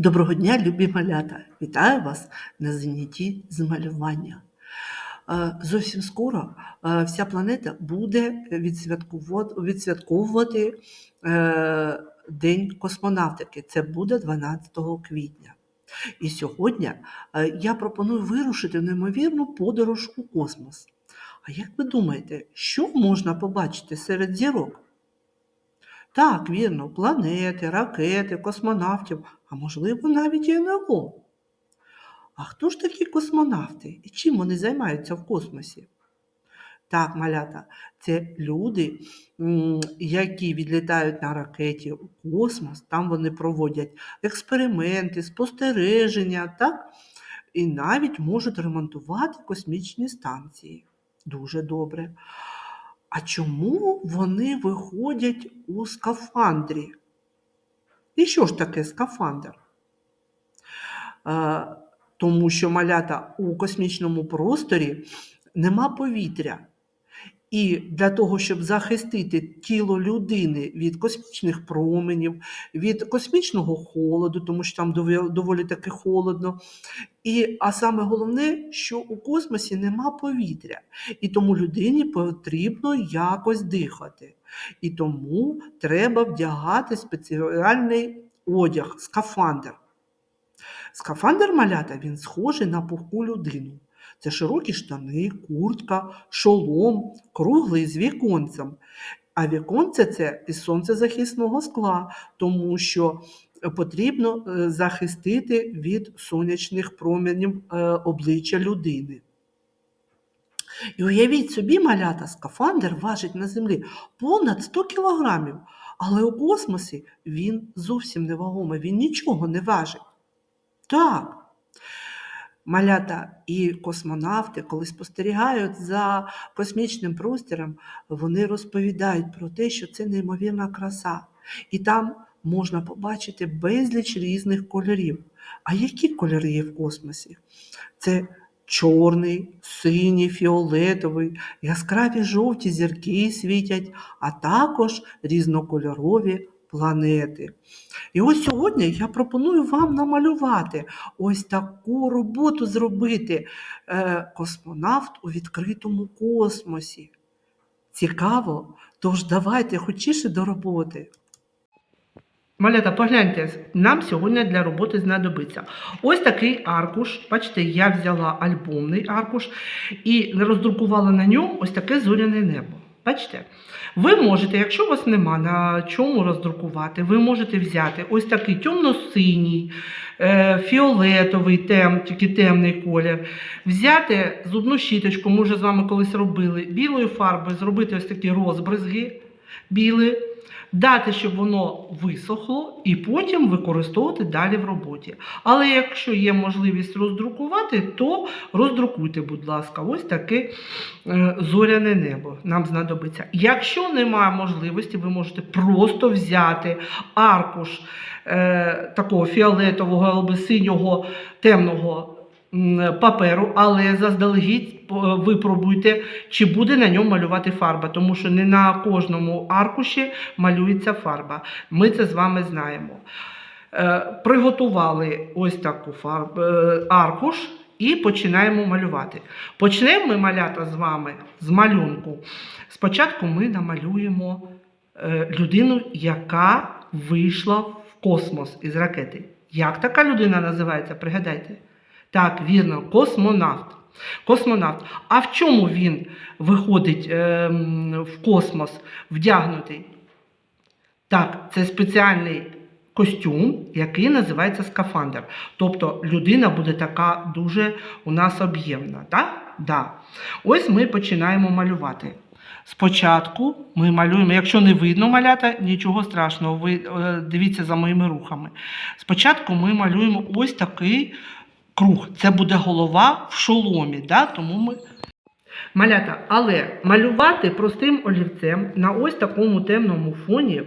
Доброго дня, любі малята! Вітаю вас на занятті з малювання. Е, Зовсім скоро е, вся планета буде відсвятковувати е, День космонавтики. Це буде 12 квітня. І сьогодні я пропоную вирушити неймовірну подорож у космос. А як ви думаєте, що можна побачити серед зірок? Так, вірно, планети, ракети, космонавтів, а можливо навіть і НЛО. А хто ж такі космонавти і чим вони займаються в космосі? Так, малята, це люди, які відлітають на ракеті у космос, там вони проводять експерименти, спостереження, так? і навіть можуть ремонтувати космічні станції. Дуже добре. А чому вони виходять у скафандрі? І що ж таке скафандр? Е, Тому що малята у космічному просторі нема повітря. І для того, щоб захистити тіло людини від космічних променів, від космічного холоду, тому що там доволі таки холодно. І, а саме головне, що у космосі нема повітря, і тому людині потрібно якось дихати. І тому треба вдягати спеціальний одяг, скафандр. Скафандр малята він схожий на пухку людину. Це широкі штани, куртка, шолом, круглий з віконцем. А віконце це із сонцезахисного скла, тому що потрібно е, захистити від сонячних промінів е, обличчя людини. І уявіть собі, малята, скафандр важить на землі понад 100 кілограмів, але у космосі він зовсім невагомий, він нічого не важить. Так. Малята і космонавти, коли спостерігають за космічним простором, вони розповідають про те, що це неймовірна краса. І там можна побачити безліч різних кольорів. А які кольори є в космосі? Це чорний, синій, фіолетовий, яскраві жовті зірки світять, а також різнокольорові планети. І ось сьогодні я пропоную вам намалювати ось таку роботу зробити е, космонавт у відкритому космосі. Цікаво? Тож давайте хочіше до роботи. Малята, погляньте, нам сьогодні для роботи знадобиться ось такий аркуш. Бачите, я взяла альбомний аркуш і роздрукувала на ньому ось таке зоряне небо. Бачите? Ви можете, якщо у вас нема на чому роздрукувати, ви можете взяти ось такий темно-синій, е, фіолетовий, тем, тільки темний колір, взяти зубну щіточку, ми вже з вами колись робили, білою фарбою зробити ось такі розбризги білі, дати, щоб воно висохло, і потім використовувати далі в роботі. Але якщо є можливість роздрукувати, то роздрукуйте, будь ласка, ось таке е, зоряне небо нам знадобиться. Якщо немає можливості, ви можете просто взяти аркуш е, такого фіолетового або синього темного паперу, але заздалегідь е, випробуйте, чи буде на ньому малювати фарба, тому що не на кожному аркуші малюється фарба. Ми це з вами знаємо. Е, Приготували ось таку е, аркуш і починаємо малювати. Почнемо ми малята з вами з малюнку. Спочатку ми намалюємо людину, яка вийшла в космос із ракети. Як така людина називається? Пригадайте. Так, вірно, космонавт. Космонавт. А в чому він виходить ем, в космос вдягнутий? Так, це спеціальний костюм, який називається скафандр. Тобто людина буде така дуже у нас об'ємна. Так? Да. Ось ми починаємо малювати. Спочатку ми малюємо, якщо не видно малята, нічого страшного, ви е, дивіться за моїми рухами. Спочатку ми малюємо ось такий круг. Це буде голова в шоломі. Да? Тому ми Малята, але малювати простим олівцем на ось такому темному фоні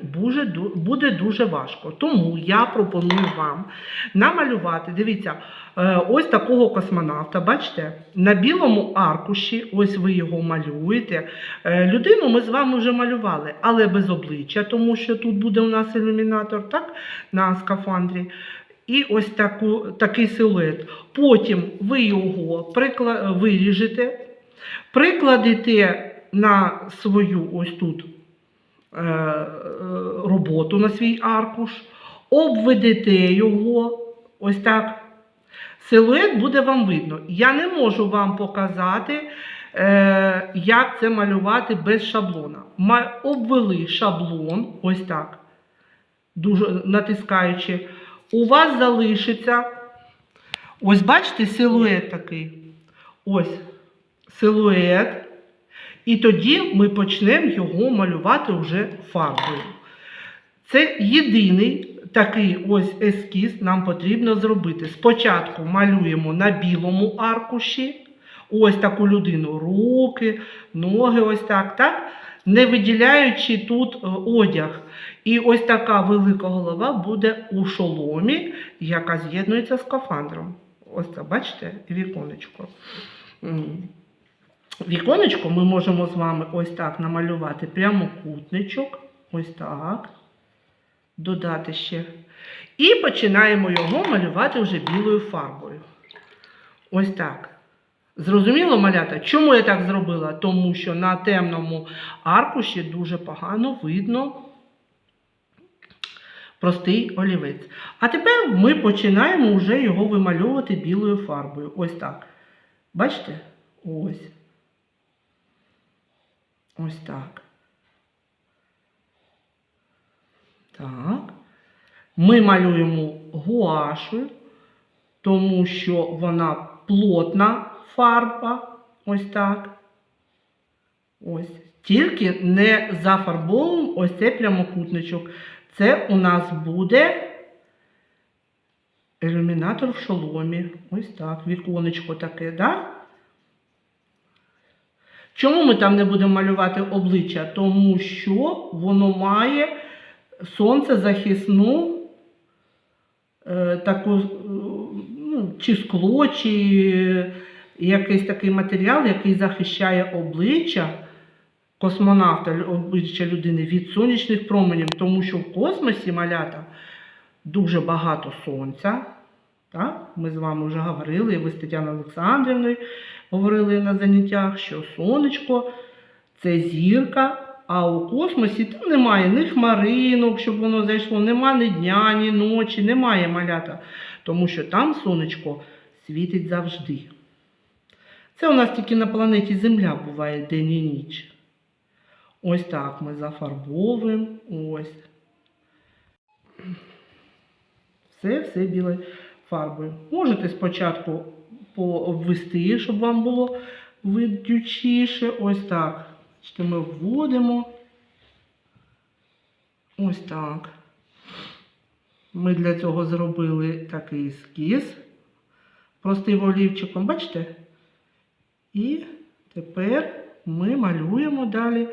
буде, дуже важко. Тому я пропоную вам намалювати, дивіться, е, ось такого космонавта, бачите, на білому аркуші, ось ви його малюєте. Е, Людину ми з вами вже малювали, але без обличчя, тому що тут буде у нас ілюмінатор, так, на скафандрі. І ось таку, такий силует. Потім ви його прикла... виріжете, прикладете на свою ось тут е, е, роботу, на свій аркуш, обведете його ось так. Силует буде вам видно. Я не можу вам показати, е, як це малювати без шаблона. Обвели шаблон, ось так, дуже натискаючи. У вас залишиться, ось бачите, силует такий. Ось силует. І тоді ми почнемо його малювати вже фарбою. Це єдиний такий ось ескіз нам потрібно зробити. Спочатку малюємо на білому аркуші. Ось таку людину, руки, ноги, ось так, так? Не виділяючи тут е, одяг. І ось така велика голова буде у шоломі, яка з'єднується з скафандром. Ось це, бачите, віконечко. Віконечко ми можемо з вами ось так намалювати прямокутничок. Ось так. Додати ще. І починаємо його малювати вже білою фарбою. Ось так. Зрозуміло, малята? Чому я так зробила? Тому що на темному аркуші дуже погано видно простий олівець. А тепер ми починаємо вже його вимальовувати білою фарбою. Ось так. Бачите? Ось. Ось так. Так. Ми малюємо гуашою, тому що вона плотна фарба. Ось так. Ось. Тільки не зафарбовуємо ось цей прямокутничок. Це у нас буде ілюмінатор в шоломі. Ось так. Віконечко таке, да? Чому ми там не будемо малювати обличчя? Тому що воно має сонцезахисну е, таку, е, ну, чи скло, чи якийсь такий матеріал, який захищає обличчя космонавта, обличчя людини від сонячних променів, тому що в космосі малята дуже багато сонця. Так? Ми з вами вже говорили, і ви з Тетяною Олександрівною говорили на заняттях, що сонечко це зірка, а у космосі там немає ні хмаринок, щоб воно зайшло, немає ні дня, ні ночі, немає малята, тому що там сонечко світить завжди. Це у нас тільки на планеті Земля буває день і ніч. Ось так ми зафарбовуємо. Ось. Все, все білою фарбою. Можете спочатку обвести, щоб вам було видючіше. Ось так. Ми вводимо. Ось так. Ми для цього зробили такий ескіз простим олівчиком, бачите? І тепер ми малюємо далі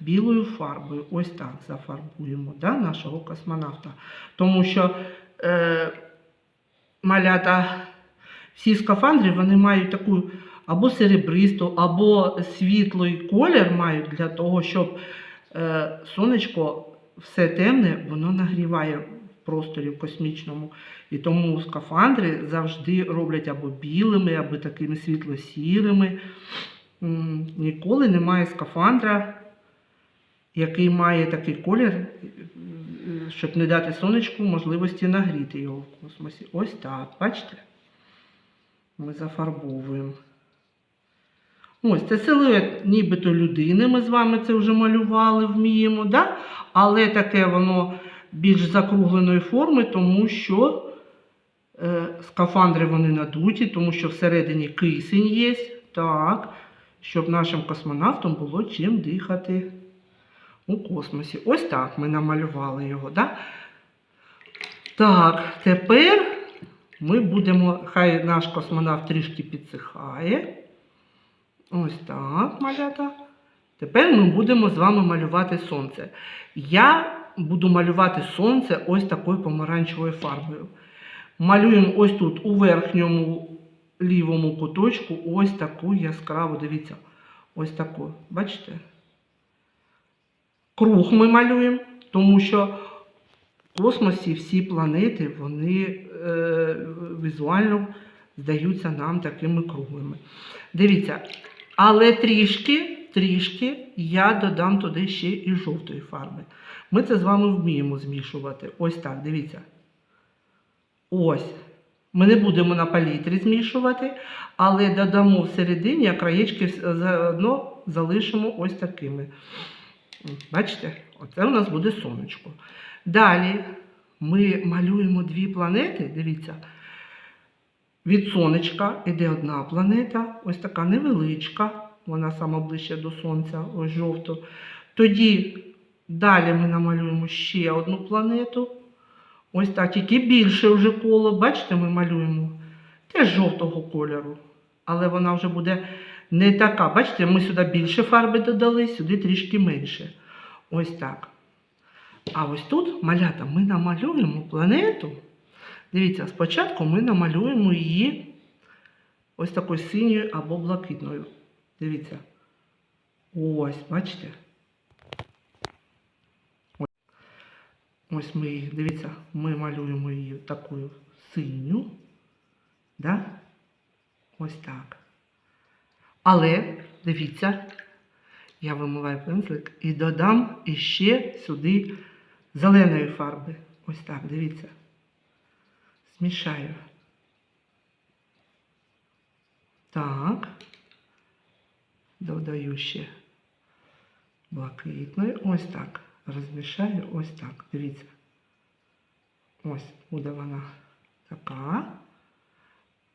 білою фарбою. Ось так зафарбуємо да, нашого космонавта. Тому що е, малята, всі скафандри вони мають таку або серебристу, або світлий колір мають для того, щоб е, сонечко все темне, воно нагріває просторі в космічному. І тому скафандри завжди роблять або білими, або такими світло-сірими. Ніколи немає скафандра, який має такий колір, щоб не дати сонечку можливості нагріти його в космосі. Ось так, бачите? Ми зафарбовуємо. Ось це силует нібито людини. Ми з вами це вже малювали, вміємо, да? але таке воно більш закругленої форми, тому що е, скафандри вони надуті, тому що всередині кисень є. Так, щоб нашим космонавтам було чим дихати у космосі. Ось так ми намалювали його. Да? Так, тепер ми будемо, хай наш космонавт трішки підсихає. Ось так, малята. Тепер ми будемо з вами малювати сонце. Я буду малювати сонце ось такою помаранчевою фарбою. Малюємо ось тут у верхньому лівому куточку ось таку яскраву, дивіться, ось таку. Бачите? Круг ми малюємо, тому що в космосі всі планети вони е, візуально здаються нам такими круглими. Дивіться, але трішки, трішки я додам туди ще і жовтої фарби. Ми це з вами вміємо змішувати. Ось так, дивіться. Ось. Ми не будемо на палітрі змішувати, але додамо всередині, а краєчки заодно залишимо ось такими. Бачите, оце у нас буде сонечко. Далі ми малюємо дві планети. Дивіться, від сонечка йде одна планета, ось така невеличка, вона сама ближче до сонця, ось жовто. Тоді далі ми намалюємо ще одну планету. Ось так, тільки більше вже коло, бачите, ми малюємо теж жовтого кольору. Але вона вже буде не така. Бачите, ми сюди більше фарби додали, сюди трішки менше. Ось так. А ось тут, малята, ми намалюємо планету. Дивіться, спочатку ми намалюємо її ось такою синьою або блакитною. Дивіться. Ось, бачите? Ось ми її, дивіться, ми малюємо її такою синю. Да? Ось так. Але, дивіться, я вимиваю пензлик і додам іще сюди зеленої фарби. Ось так, дивіться. Змішаю. Так. Додаю ще блакитної. Ось так. Розмішаю ось так. Дивіться. Ось буде вона така.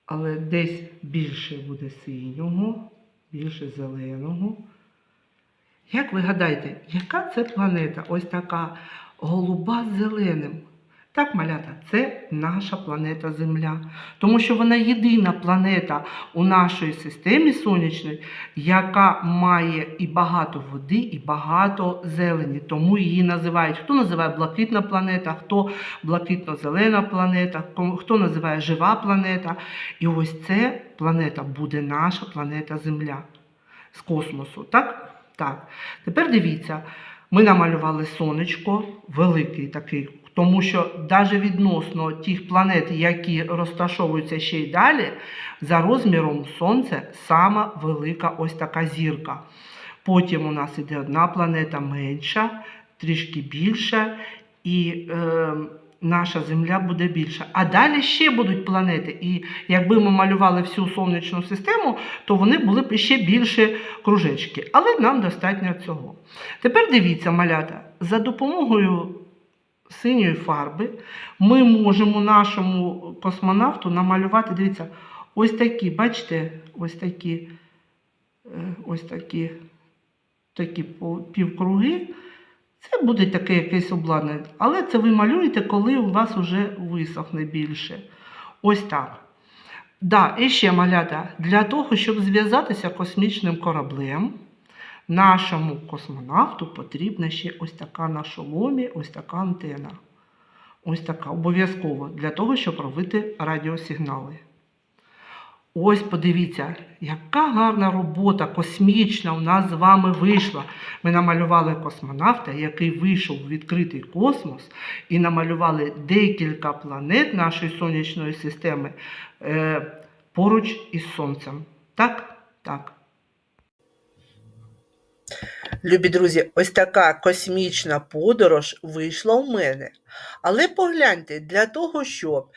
Але десь більше буде синього, більше зеленого. Як ви гадаєте, яка це планета? Ось така голуба з зеленим. Так, малята, це наша планета Земля. Тому що вона єдина планета у нашій системі сонячної, яка має і багато води, і багато зелені. Тому її називають. Хто називає блакитна планета, хто блакитно-зелена планета, хто називає жива планета. І ось це планета буде наша планета Земля з космосу. Так? Так. Тепер дивіться, ми намалювали сонечко, великий такий, тому що навіть відносно тих планет, які розташовуються ще й далі, за розміром Сонце сама велика ось така зірка. Потім у нас іде одна планета менша, трішки більша, і е, наша Земля буде більша. А далі ще будуть планети. І якби ми малювали всю сонячну систему, то вони були б ще більше кружечки. Але нам достатньо цього. Тепер дивіться, малята, за допомогою синьої фарби ми можемо нашому космонавту намалювати, дивіться, ось такі, бачите, ось такі, е, ось такі, такі півкруги. Це буде таке якесь обладнання. Але це ви малюєте, коли у вас вже висохне більше. Ось так. Да, і ще малята, для того, щоб зв'язатися космічним кораблем, нашому космонавту потрібна ще ось така на шоломі, ось така антена. Ось така, обов'язково, для того, щоб робити радіосигнали. Ось подивіться, яка гарна робота космічна у нас з вами вийшла. Ми намалювали космонавта, який вийшов у відкритий космос, і намалювали декілька планет нашої сонячної системи е, поруч із Сонцем. Так? Так. Любі друзі, ось така космічна подорож вийшла у мене. Але погляньте, для того, щоб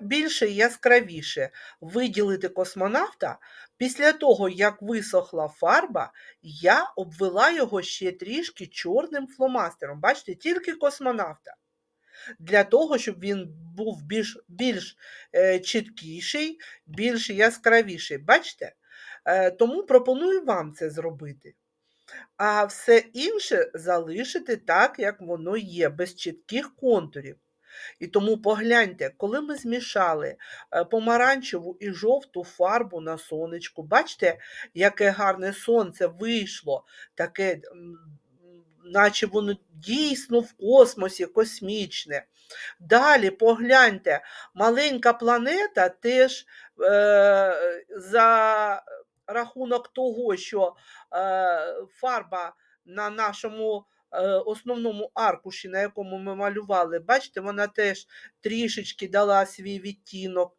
більше яскравіше виділити космонавта, після того, як висохла фарба, я обвела його ще трішки чорним фломастером. Бачите, тільки космонавта. Для того, щоб він був більш, більш е, чіткіший, більш яскравіший. Бачите? Е, тому пропоную вам це зробити. А все інше залишити так, як воно є, без чітких контурів. І тому погляньте, коли ми змішали е, помаранчеву і жовту фарбу на сонечку, бачите, яке гарне сонце вийшло, таке, наче воно дійсно в космосі космічне. Далі погляньте, маленька планета теж е, за рахунок того, що е, фарба на нашому е, основному аркуші, на якому ми малювали, бачите, вона теж трішечки дала свій відтінок.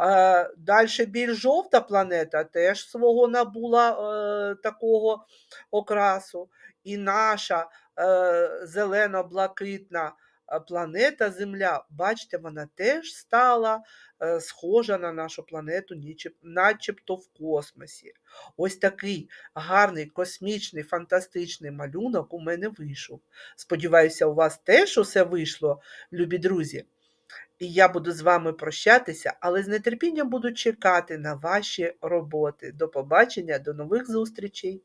Е, Далі більш жовта планета теж свого набула е, такого окрасу. І наша е, зелено-блакитна планета Земля, бачите, вона теж стала е, схожа на нашу планету, начебто в космосі. Ось такий гарний космічний фантастичний малюнок у мене вийшов. Сподіваюся, у вас теж усе вийшло, любі друзі. І я буду з вами прощатися, але з нетерпінням буду чекати на ваші роботи. До побачення, до нових зустрічей!